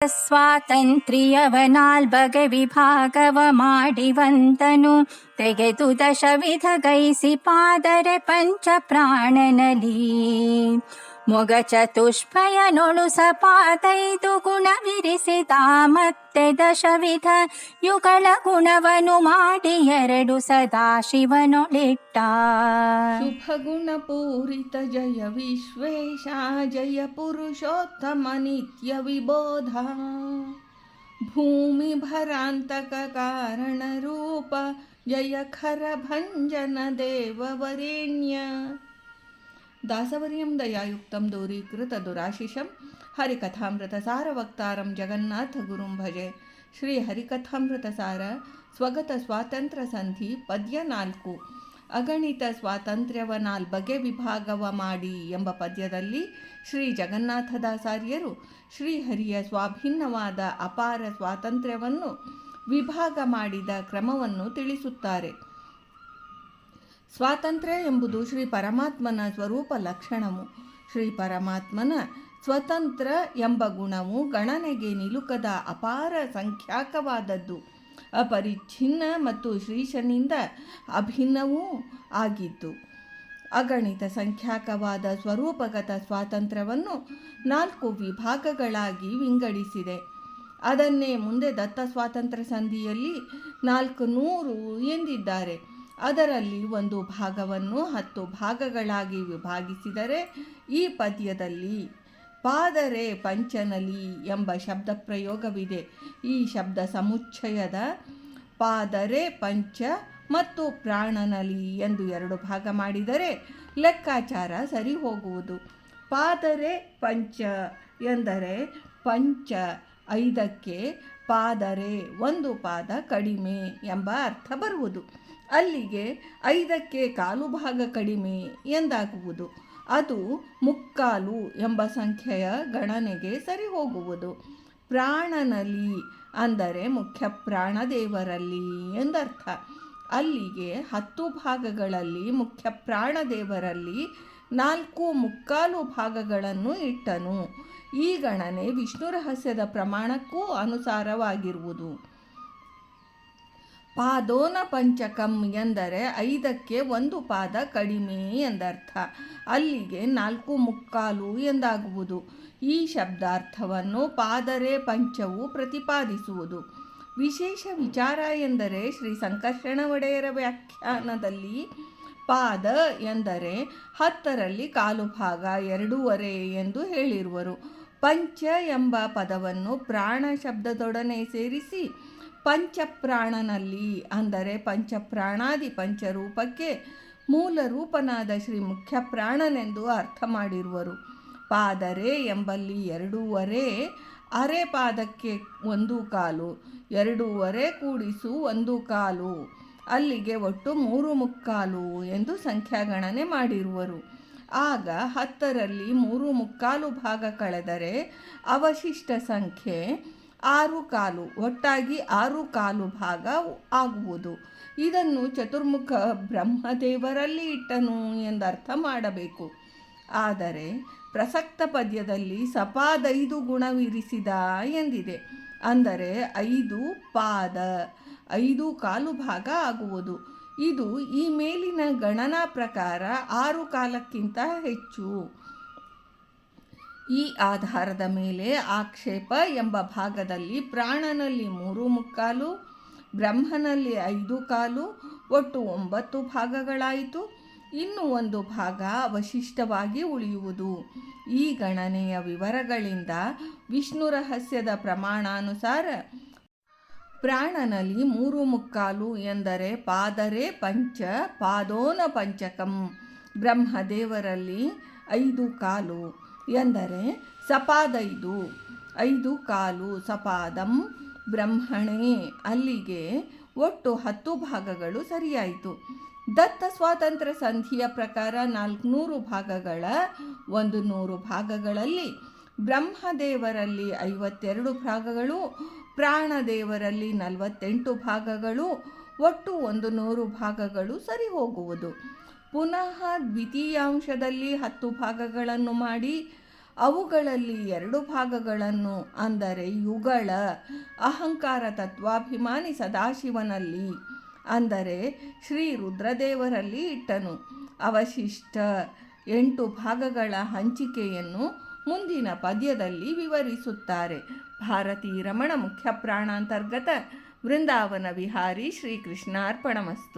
ಸ್ವಾತಂತ್ರ್ಯವನಾಲ್ ಬಗೆ ವಿಭಾಗವ ಮಾಡಿ ವಂದನು ತೆಗೆದು ದಶವಿಧ ಗೈಸಿ ಪಾದರೆ ಪಂಚ ಪ್ರಾಣನಲಿ ಮೊಗ ಚತುಷ್ಪಯನೊಳು ಸಪಾತೈದು ಗುಣವಿರಿಸಿದ ಮತ್ತೆ ದಶವಿಧ ಯುಗಳ ಗುಣವನು ಮಾಡಿ ಎರಡು ಸದಾ ಶಿವನೊಳಿಟ್ಟ शुभगुणपूरित जय विश्वेशा जय पुरुषोत्तम नित्यविबोधा भूमिभरान्तककारणरूप जय खरभञ्जन देववरेण्य दासवर्यं दयायुक्तं दूरीकृतदुराशिषं हरिकथामृतसारवक्तारं जगन्नाथगुरुं भजे ಶ್ರೀಹರಿಕಥಾಮೃತಸಾರ ಸ್ವಗತ ಸ್ವಾತಂತ್ರ್ಯ ಸಂಧಿ ಪದ್ಯ ನಾಲ್ಕು ಅಗಣಿತ ಸ್ವಾತಂತ್ರ್ಯವನಾಲ್ ಬಗೆ ವಿಭಾಗವ ಮಾಡಿ ಎಂಬ ಪದ್ಯದಲ್ಲಿ ಶ್ರೀ ಜಗನ್ನಾಥದಾಸಾರ್ಯರು ಶ್ರೀಹರಿಯ ಸ್ವಾಭಿನ್ನವಾದ ಅಪಾರ ಸ್ವಾತಂತ್ರ್ಯವನ್ನು ವಿಭಾಗ ಮಾಡಿದ ಕ್ರಮವನ್ನು ತಿಳಿಸುತ್ತಾರೆ ಸ್ವಾತಂತ್ರ್ಯ ಎಂಬುದು ಶ್ರೀ ಪರಮಾತ್ಮನ ಸ್ವರೂಪ ಲಕ್ಷಣವು. ಶ್ರೀ ಪರಮಾತ್ಮನ ಸ್ವತಂತ್ರ ಎಂಬ ಗುಣವು ಗಣನೆಗೆ ನಿಲುಕದ ಅಪಾರ ಸಂಖ್ಯಾಕವಾದದ್ದು. ಅಪರಿಚ್ಛಿನ್ನ ಮತ್ತು ಶ್ರೀಶನಿಂದ ಅಭಿನ್ನವೂ ಆಗಿದ್ದು, ಅಗಣಿತ ಸಂಖ್ಯಾಕವಾದ ಸ್ವರೂಪಗತ ಸ್ವಾತಂತ್ರ್ಯವನ್ನು ನಾಲ್ಕು ವಿಭಾಗಗಳಾಗಿ ವಿಂಗಡಿಸಿದೆ. ಅದನ್ನೇ ಮುಂದೆ ದತ್ತ ಸ್ವಾತಂತ್ರ್ಯ ಸಂಧಿಯಲ್ಲಿ ನಾಲ್ಕು ನೂರು ಎಂದಿದ್ದಾರೆ. ಅದರಲ್ಲಿ ಒಂದು ಭಾಗವನ್ನು ಹತ್ತು ಭಾಗಗಳಾಗಿ ವಿಭಾಗಿಸಿದರೆ ಈ ಪದ್ಯದಲ್ಲಿ ಪಾದರೆ ಪಂಚನಲಿ ಎಂಬ ಶಬ್ದ ಪ್ರಯೋಗವಿದೆ. ಈ ಶಬ್ದ ಸಮುಚ್ಚಯದ ಪಾದರೆ ಪಂಚ ಮತ್ತು ಪ್ರಾಣನಲಿ ಎಂದು ಎರಡು ಭಾಗ ಮಾಡಿದರೆ ಲೆಕ್ಕಾಚಾರ ಸರಿ ಹೋಗುವುದು ಪಾದರೆ ಪಂಚ ಎಂದರೆ ಪಂಚ ಐದಕ್ಕೆ ಪಾದರೆ ಒಂದು ಪಾದ ಕಡಿಮೆ ಎಂಬ ಅರ್ಥ ಬರುವುದು. ಅಲ್ಲಿಗೆ ಐದಕ್ಕೆ ಕಾಲು ಭಾಗ ಕಡಿಮೆ ಎಂದಾಗುವುದು. ಅದು ಮುಕ್ಕಾಲು ಎಂಬ ಸಂಖ್ಯೆಯ ಗಣನೆಗೆ ಸರಿ ಹೋಗುವುದು ಪ್ರಾಣನಲ್ಲಿ ಅಂದರೆ ಮುಖ್ಯ ಪ್ರಾಣದೇವರಲ್ಲಿ ಎಂದರ್ಥ. ಅಲ್ಲಿಗೆ ಹತ್ತು ಭಾಗಗಳಲ್ಲಿ ಮುಖ್ಯ ಪ್ರಾಣದೇವರಲ್ಲಿ ನಾಲ್ಕು ಮುಕ್ಕಾಲು ಭಾಗಗಳನ್ನು ಇಟ್ಟನು. ಈ ಗಣನೆ ವಿಷ್ಣು ರಹಸ್ಯದ ಪ್ರಮಾಣಕ್ಕೂ ಅನುಸಾರವಾಗಿರುವುದು. ಪಾದೋನ ಪಂಚಕಂ ಎಂದರೆ ಐದಕ್ಕೆ ಒಂದು ಪಾದ ಕಡಿಮೆ ಎಂದರ್ಥ. ಅಲ್ಲಿಗೆ ನಾಲ್ಕು ಮುಕ್ಕಾಲು ಎಂದಾಗುವುದು. ಈ ಶಬ್ದಾರ್ಥವನ್ನು ಪಾದರೆ ಪಂಚವು ಪ್ರತಿಪಾದಿಸುವುದು. ವಿಶೇಷ ವಿಚಾರ ಎಂದರೆ ಶ್ರೀ ಸಂಕರ್ಷಣ ಒಡೆಯರ ವ್ಯಾಖ್ಯಾನದಲ್ಲಿ ಪಾದ ಎಂದರೆ ಹತ್ತರಲ್ಲಿ ಕಾಲು ಭಾಗ ಎರಡೂವರೆ ಎಂದು ಹೇಳಿರುವರು. ಪಂಚ ಎಂಬ ಪದವನ್ನು ಪ್ರಾಣ ಶಬ್ದದೊಡನೆ ಸೇರಿಸಿ ಪಂಚಪ್ರಾಣನಲ್ಲಿ, ಅಂದರೆ ಪಂಚಪ್ರಾಣಾದಿ ಪಂಚರೂಪಕ್ಕೆ ಮೂಲ ರೂಪನಾದ ಶ್ರೀ ಮುಖ್ಯ ಪ್ರಾಣನೆಂದು ಅರ್ಥ ಮಾಡಿರುವರು. ಪಾದರೆ ಎಂಬಲ್ಲಿ ಎರಡೂವರೆ, ಅರೆ ಪಾದಕ್ಕೆ ಒಂದು ಕಾಲು, ಎರಡೂವರೆ ಕೂಡಿಸು ಒಂದು ಕಾಲು, ಅಲ್ಲಿಗೆ ಒಟ್ಟು ಮೂರು ಮುಕ್ಕಾಲು ಎಂದು ಸಂಖ್ಯಾಗಣನೆ ಮಾಡಿರುವರು. ಆಗ ಹತ್ತರಲ್ಲಿ ಮೂರು ಮುಕ್ಕಾಲು ಭಾಗ ಕಳೆದರೆ ಅವಶಿಷ್ಟ ಸಂಖ್ಯೆ ಆರು ಕಾಲು, ಒಟ್ಟಾಗಿ ಆರು ಕಾಲು ಭಾಗ ಆಗುವುದು. ಇದನ್ನು ಚತುರ್ಮುಖ ಬ್ರಹ್ಮದೇವರಲ್ಲಿ ಇಟ್ಟನು ಎಂದರ್ಥ ಮಾಡಬೇಕು. ಆದರೆ ಪ್ರಸಕ್ತ ಪದ್ಯದಲ್ಲಿ ಸಪಾದೈದು ಗುಣವಿರಿಸಿದ ಎಂದಿದೆ. ಅಂದರೆ ಐದು ಪಾದ, ಐದು ಕಾಲು ಭಾಗ ಆಗುವುದು. ಇದು ಈ ಮೇಲಿನ ಗಣನಾ ಪ್ರಕಾರ ಆರು ಕಾಲಕ್ಕಿಂತ ಹೆಚ್ಚು. ಈ ಆಧಾರದ ಮೇಲೆ ಆಕ್ಷೇಪ ಎಂಬ ಭಾಗದಲ್ಲಿ ಪ್ರಾಣನಲ್ಲಿ ಮೂರು ಮುಕ್ಕಾಲು, ಬ್ರಹ್ಮನಲ್ಲಿ ಐದು ಕಾಲು, ಒಟ್ಟು ಒಂಬತ್ತು ಭಾಗಗಳಾಯಿತು. ಇನ್ನು ಒಂದು ಭಾಗ ಅವಶಿಷ್ಟವಾಗಿ ಉಳಿಯುವುದು. ಈ ಗಣನೆಯ ವಿವರಗಳಿಂದ ವಿಷ್ಣು ರಹಸ್ಯದ ಪ್ರಮಾಣಾನುಸಾರ ಪ್ರಾಣನಲ್ಲಿ ಮೂರು ಮುಕ್ಕಾಲು ಎಂದರೆ ಪಾದರೆ ಪಂಚ, ಪಾದೋನ ಪಂಚಕಂ. ಬ್ರಹ್ಮದೇವರಲ್ಲಿ ಐದು ಕಾಲು ಎಂದರೆ ಸಪಾದೈದು. ಐದು ಕಾಲು ಸಪಾದಂ ಬ್ರಹ್ಮಣೇ. ಅಲ್ಲಿಗೆ ಒಟ್ಟು ಹತ್ತು ಭಾಗಗಳು ಸರಿಯಾಯಿತು. ದತ್ತ ಸ್ವಾತಂತ್ರ್ಯ ಸಂಧಿಯ ಪ್ರಕಾರ ನಾಲ್ಕುನೂರು ಭಾಗಗಳ ಒಂದು ನೂರು ಭಾಗಗಳಲ್ಲಿ ಬ್ರಹ್ಮದೇವರಲ್ಲಿ ಐವತ್ತೆರಡು ಭಾಗಗಳು ಪ್ರಾಣದೇವರಲ್ಲಿ ನಲವತ್ತೆಂಟು ಭಾಗಗಳು, ಒಟ್ಟು ಒಂದು ನೂರು ಭಾಗಗಳು ಸರಿ ಹೋಗುವುದು ಪುನಃ ದ್ವಿತೀಯಾಂಶದಲ್ಲಿ ಹತ್ತು ಭಾಗಗಳನ್ನು ಮಾಡಿ, ಅವುಗಳಲ್ಲಿ ಎರಡು ಭಾಗಗಳನ್ನು, ಅಂದರೆ ಯುಗಳ ಅಹಂಕಾರ ತತ್ವಾಭಿಮಾನಿ ಸದಾಶಿವನಲ್ಲಿ, ಅಂದರೆ ಶ್ರೀ ರುದ್ರದೇವರಲ್ಲಿ ಇಟ್ಟನು. ಅವಶಿಷ್ಟ ಎಂಟು ಭಾಗಗಳ ಹಂಚಿಕೆಯನ್ನು ಮುಂದಿನ ಪದ್ಯದಲ್ಲಿ ವಿವರಿಸುತ್ತಾರೆ. ಭಾರತೀ ರಮಣ ಮುಖ್ಯ ಪ್ರಾಣಾಂತರ್ಗತ ವೃಂದಾವನ ವಿಹಾರಿ ಶ್ರೀಕೃಷ್ಣಾರ್ಪಣಮಸ್ತು.